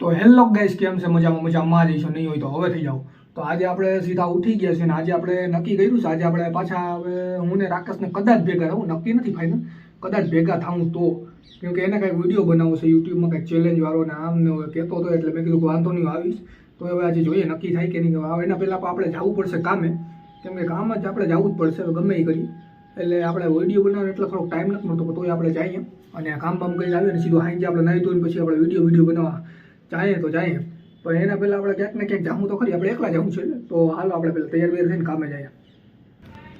તો hello guys, કેમ છે? મજામાં મજામાં. જઈશું નહીં હોય તો હવે થઈ જાઓ. તો આજે આપણે સીધા ઉઠી ગયા છે ને આજે આપણે નક્કી કર્યું છે, આજે આપણે પાછા હવે હું ને રાકેશને કદાચ ભેગા રહું નક્કી નથી ફાઈનલ કદાચ ભેગા થાઉં તો. કેમ કે એને કાંઈક વીડિયો બનાવવો છે યુટ્યુબમાં કાંઈક ચેલેન્જ વાળો ને આમ ને કહેતો હતો એટલે મેં કીધું વાંધો નહીં આવીશ. તો હવે આજે જોઈએ નક્કી થાય કે નહીં. આવે, એના પહેલાં આપણે જવું પડશે કામે. કેમ કામ જ આપણે જવું જ પડશે ગમે એ કરી. એટલે આપણે વીડિયો બનાવવાનો એટલો થોડોક ટાઈમ નથી મળતો તોય આપણે જઈએ. અને કામ બામ કરી આવીએ ને સીધું હાઈ આપણે નાહી ધોઈને પછી આપણે વીડિયો વીડિયો બનાવવા. જઈએ તો જાઈએ પણ એના પહેલાં આપણે ક્યાંક ને ક્યાંક જાવું તો ખરી. આપણે એકલા જવું છે. તો હાલો આપણે પહેલાં તૈયાર બૈયાર થઈને કામે જઈએ.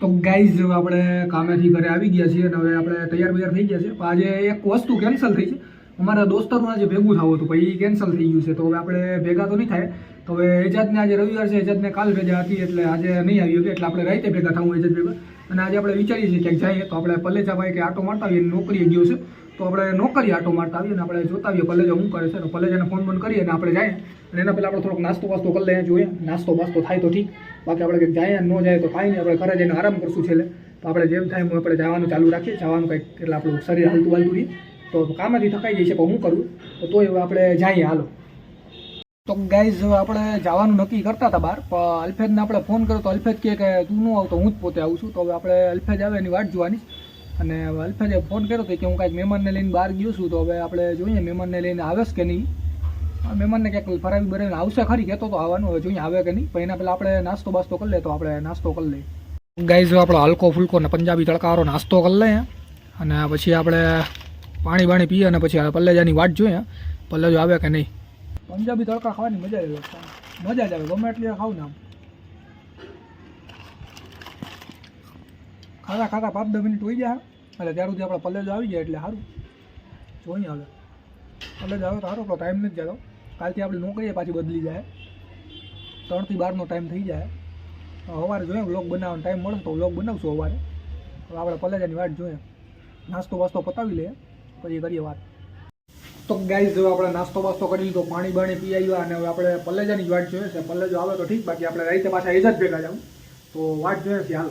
તો ગાઈઝ આપણે કામેથી ઘરે આવી ગયા છીએ અને હવે આપણે તૈયાર બૈયાર થઈ ગયા છે પણ આજે એક વસ્તુ કેન્સલ થઈ છે. અમારા દોસ્તારનું આજે ભેગું થવું હતું, પણ એ કેન્સલ થઈ ગયું છે. તો હવે આપણે ભેગા તો નહીં થાય. તો હવે એજાદને આજે રવિવાર છે. એજાદને કાલ ભેજા હતી, એટલે આજે નહીં આવી એટલે આપણે રાતે ભેગા થવું એજાદ ભેગા. અને આજે આપણે વિચારીએ છીએ ક્યાંક જઈએ. તો આપણે પલ્લેજાભાઈ કે આટો મારતા આવીએ નોકરીએ ગયો છે. તો આપણે નોકરી આટો મારતા આવીએ અને આપણે જોતા આવીએ પલ્લેજા શું કરે છે. તો પલ્લેજાને ફોન બંધ કરીએ અને આપણે જઈએ. અને એના પહેલાં આપણે થોડોક નાસ્તો વાસ્તો કરી લઈએ જોઈએ. નાસ્તો વાસ્તો થાય તો ઠીક. બાકી આપણે કંઈક જાય ન જાય તો કાંઈ નહીં. આપણે ઘરે જઈને આરામ કરશું છેલ્લે. તો આપણે જેમ થાય એમ આપણે જવાનું ચાલુ રાખીએ. જવાનું કંઈક એટલે આપણું શરીર હાલતું હાલતું રહીએ તો કામમાંથી થકાઈ જાય છે પણ હું કરું? તો તોય આપણે જઈએ, હાલો. તો ગાઈઝ આપણે જવાનું નક્કી કરતા હતા બહાર. પણ અલ્ફેદને આપણે ફોન કર્યો તો અલ્ફેદ કહે કે તું ન આવ તો હું જ પોતે આવું છું. તો હવે આપણે અલ્ફેદ આવે એની વાટ જોવાની. અને હવે અલ્ફેદે ફોન કર્યો હતો કે હું કાંઈક મહેમાનને લઈને બહાર ગયો છું, તો હવે આપણે જોઈએ મહેમાનને લઈને આવે કે નહીં. મહેમાનને ક્યાંક ફરાવી બરાવીને આવશે ખરી, કહેતો તો આવવાનું, હવે જોઈએ આવે કે નહીં. પણ એના પહેલાં આપણે નાસ્તો બાસ્તો કરી લે, તો આપણે નાસ્તો કરી લઈએ. ગાઈઝ આપણો હલકો ફૂલકો ને પંજાબી તડકાવાળો નાસ્તો કરી લઈએ. અને પછી આપણે પાણી બાણી પીએ અને પછી પલ્લેજાની વાટ જોઈએ. પલ્લેજો આવે કે નહીં? પંજાબી તડકા ખાવાની મજા જ મજા જ આવે. ગમે એટલી ખાવ ને આમ. ખાતા ખાતા પાંચ દસ મિનિટ હોઈ જાય એટલે ત્યાર સુધી આપણે પલેજ આવી જાય એટલે સારું. જોઈએ હવે. પલેજ આવે તો સારો આપણો ટાઈમ નથી જતો. કાલથી આપણે નોકરીએ પાછી બદલી જાય. ત્રણથી બારનો ટાઈમ થઈ જાય. સવારે જોઈએ વ્લોગ બનાવવાનો ટાઈમ મળે તો વ્લોગ બનાવશું સવારે. હવે આપણે પલેજાની વાટ જોઈએ. નાસ્તો વાસ્તો પતાવી લઈએ, પછી કરીએ વાત. તો ગાઈઝ હવે આપણે નાસ્તો બાસ્તો કરી લીધો, પાણી બાણી પી આવ્યા અને હવે આપણે પલ્લેજાની જ વાટ જોઈએ છે. પલ્લેજો આવે તો ઠીક, બાકી આપણે રાતે પાછા એ જ ભેગા જાઉં. તો વાટ જોઈએ છે, હાલો.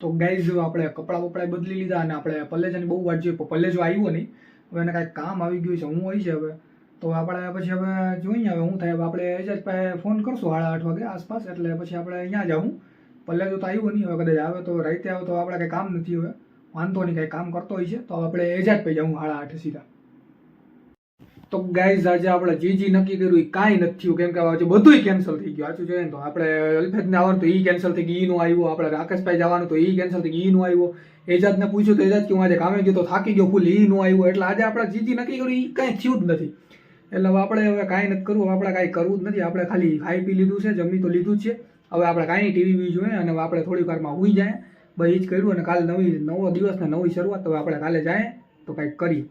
તો ગાઈઝ આપણે કપડાં બપડા બદલી લીધા અને આપણે પલ્લેજાની બહુ વાટ જોઈએ પલ્લેજો આવ્યો નહીં. હવે એને કાંઈક કામ આવી ગયું છે, હું હોય છે હવે. તો આપણે પછી હવે જોઈએ હવે હું થાય. આપણે એજાજ પાસે ફોન કરશું સાડા આઠ વાગે આસપાસ, એટલે પછી આપણે અહીંયા જાઉં પલ્લેજો તો આવ્યો નહીં, હવે કદાચ આવે તો, રાતે આવે તો આપણે કંઈ કામ નથી હવે. વાંધો નહીં, કંઈ કામ કરતો હોય છે. તો આપણે એજાજ પે જાઉં સાડા આઠ સીધા. તો ગાઈઝ આજે આપણે જે જે નક્કી કર્યું એ કાંઈ નથી થયું. કેમ કે આજે બધુંય કેન્સલ થઈ ગયું. સાચું જોઈએ ને? તો આપણે અલ્ફેદને આવવાનું તો એ કેન્સલ થઈ ગયું ઈનું આવ્યું. આપણે રાકેશભાઈ જવાનું તો એ કેન્સલ થઈ ગયું આવ્યું. એ જાતને પૂછ્યું તો એજાજ કે હું આજે કામે ગયો તો થાકી ગયો ફૂલ, ઈ નો આવ્યો. એટલે આજે આપણે જે જે નક્કી કર્યું એ કાંઈ થયું જ નથી. એટલે હવે આપણે હવે કાંઈ નથી કરવું, આપણે કાંઈ કરવું જ નથી. આપણે ખાલી ખાઈ પી લીધું છે, જમી તો લીધું જ છે. હવે આપણે કાંઈ ટીવી બી જોઈએ અને આપણે થોડીક વારમાં હુઈ જાય. ભાઈ એ જ કર્યું અને કાલે નવી, નવો દિવસ ને નવી શરૂઆત. હવે આપણે કાલે જાય તો કાંઈક કરીએ.